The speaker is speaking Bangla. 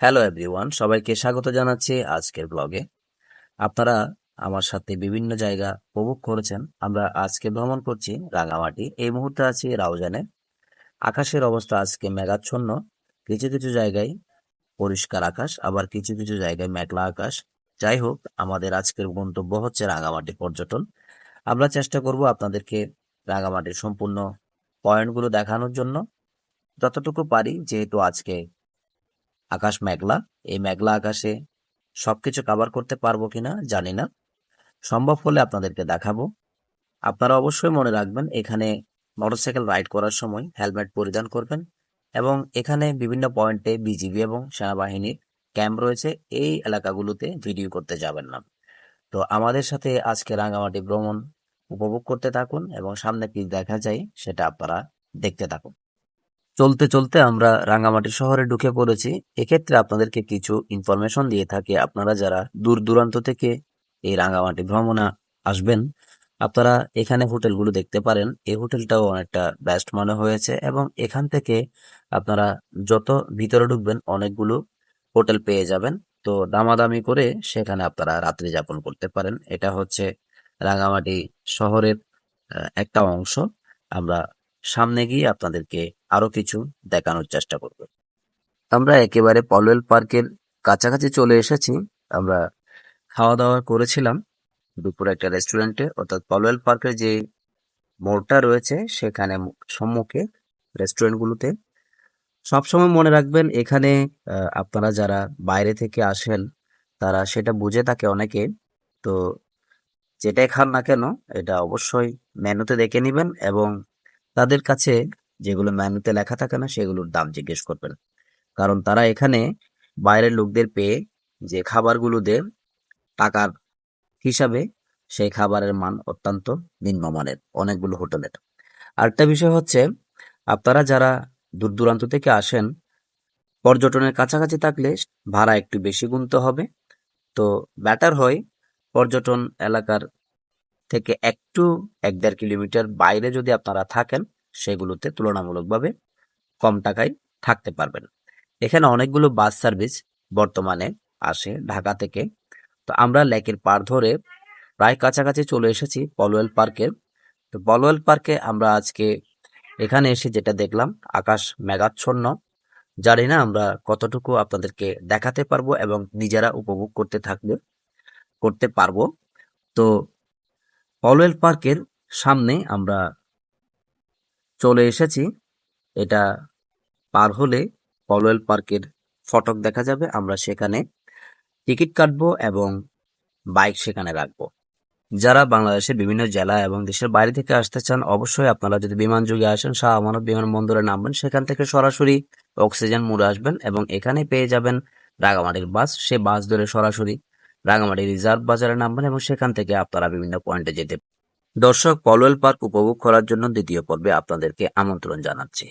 হ্যালো এভরিওয়ান সবাইকে স্বাগত জানাচ্ছি আজকের ব্লগে। আপনারা আমার সাথে বিভিন্ন জায়গা উপভোগ করেছেন। আমরা আজকে ভ্রমণ করছি রাঙামাটি। এই মুহূর্তে আছি রাউজানে। আকাশের অবস্থা আজকে মেঘাচ্ছন্ন। কিছু কিছু জায়গায় পরিষ্কার আকাশ, আবার কিছু কিছু জায়গায় মেঘলা আকাশ। যাই হোক, আমাদের আজকের গন্তব্য হচ্ছে রাঙামাটি পর্যটন। আমরা চেষ্টা করব আপনাদেরকে রাঙামাটির সম্পূর্ণ পয়েন্টগুলো দেখানোর জন্য। যতটুকু পারি, যেহেতু আজকে আকাশ মেঘলা, এই মেঘলা আকাশে সবকিছু কভার করতে পারব কিনা জানি না। সম্ভব হলে আপনাদেরকে দেখাবো। আপনারা অবশ্যই মনে রাখবেন, এখানে মোটরসাইকেল রাইড করার সময় হেলমেট পরিধান করবেন এবং এখানে বিভিন্ন পয়েন্টে বিজিবি এবং সেনাবাহিনীর ক্যাম্প রয়েছে, এই এলাকাগুলোতে ভিডিও করতে যাবেন না। তো আমাদের সাথে আজকে রাঙামাটি ভ্রমণ উপভোগ করতে থাকুন এবং সামনে কি দেখা যায় সেটা আপনারা দেখতে থাকুন। চলতে চলতে আমরা রাঙ্গামাটি শহরে ঢুকে পড়েছি। এক্ষেত্রে আপনাদেরকে কিছু ইনফরমেশন দিয়ে থাকি। আপনারা যারা দূর দূরান্ত থেকে এই রাঙ্গামাটি ভ্রমণে আসবেন, আপনারা এখানে হোটেলগুলো দেখতে পারেন। এই হোটেলটাও অনেকটা বেস্ট মনে হয়েছে এবং এখান থেকে আপনারা যত ভিতরে ঢুকবেন, অনেকগুলো হোটেল পেয়ে যাবেন। তো দামাদামি করে সেখানে আপনারা রাত্রি যাপন করতে পারেন। এটা হচ্ছে রাঙ্গামাটি শহরের একটা অংশ। আমরা সামনে গিয়ে আপনাদেরকে আরও কিছু দেখানোর চেষ্টা করব। আমরা একেবারে পলওয়েল পার্কের কাছাকাছি চলে এসেছি। আমরা খাওয়া দাওয়া করেছিলাম দুপুরে একটা রেস্টুরেন্টে, অর্থাৎ পলওয়েল পার্কের যে মোড়টা রয়েছে, সেখানে সম্মুখে রেস্টুরেন্টগুলোতে। সবসময় মনে রাখবেন, এখানে আপনারা যারা বাইরে থেকে আসেন, তারা সেটা বুঝে থাকে অনেকে। তো যেটাই খান না কেন, এটা অবশ্যই মেনুতে দেখে নেবেন এবং তাদের কাছে যেগুলো মেনুতে লেখা থাকে না, সেগুলোর দাম জিজ্ঞেস করবেন। কারণ তারা এখানে বাইরের লোকদের পেয়ে যে খাবারগুলো দেয়, টাকার হিসাবে সেই খাবারের মান অত্যন্ত নিম্নমানের, অনেকগুলো হোটেলের। আরেকটা বিষয় হচ্ছে, আপনারা যারা দূর দূরান্ত থেকে আসেন, পর্যটনের কাছাকাছি থাকলে ভাড়া একটু বেশি গুনতে হবে। তো ব্যাটার হয় পর্যটন এলাকার থেকে একটু এক দেড় কিলোমিটার বাইরে যদি আপনারা থাকেন, সেগুলোতে তুলনামূলকভাবে কম টাকায় থাকতে পারবেন। এখানে অনেকগুলো বাস সার্ভিস বর্তমানে আসে ঢাকা থেকে। তো আমরা লেকের পার ধরে প্রায় কাছাকাছি চলে এসেছি পলওয়েল পার্কের তো পলওয়েল পার্কে আমরা আজকে এখানে এসে যেটা দেখলাম, আকাশ মেঘাচ্ছন্ন। জানি না আমরা কতটুকু আপনাদেরকে দেখাতে পারব এবং নিজেরা উপভোগ করতে থাকলে, করতে পারব। তো পলওয়েল পার্কের সামনে আমরা চলে এসেছি। এটা পার হলে পলওয়েল পার্কের ফটক দেখা যাবে। আমরা সেখানে টিকিট কাটবো এবং বাইক সেখানে রাখব। যারা বাংলাদেশের বিভিন্ন জেলা এবং দেশের বাইরে থেকে আসতে চান, অবশ্যই আপনারা যদি বিমান যোগে আসেন, শাহ আমানত বিমানবন্দরে নামবেন, সেখান থেকে সরাসরি অক্সিজেন মোড়ে আসবেন এবং এখানে পেয়ে যাবেন রাঙামাটির বাস। সে বাস ধরে সরাসরি রাঙামাটি রিজার্ভ বাজারে নামবেন এবং সেখান থেকে আপনারা বিভিন্ন পয়েন্টে যেতে দর্শক পলওয়েল পার্ক উপভোগ করার জন্য দ্বিতীয় পর্বে আপনাদেরকে আমন্ত্রণ জানাচ্ছি।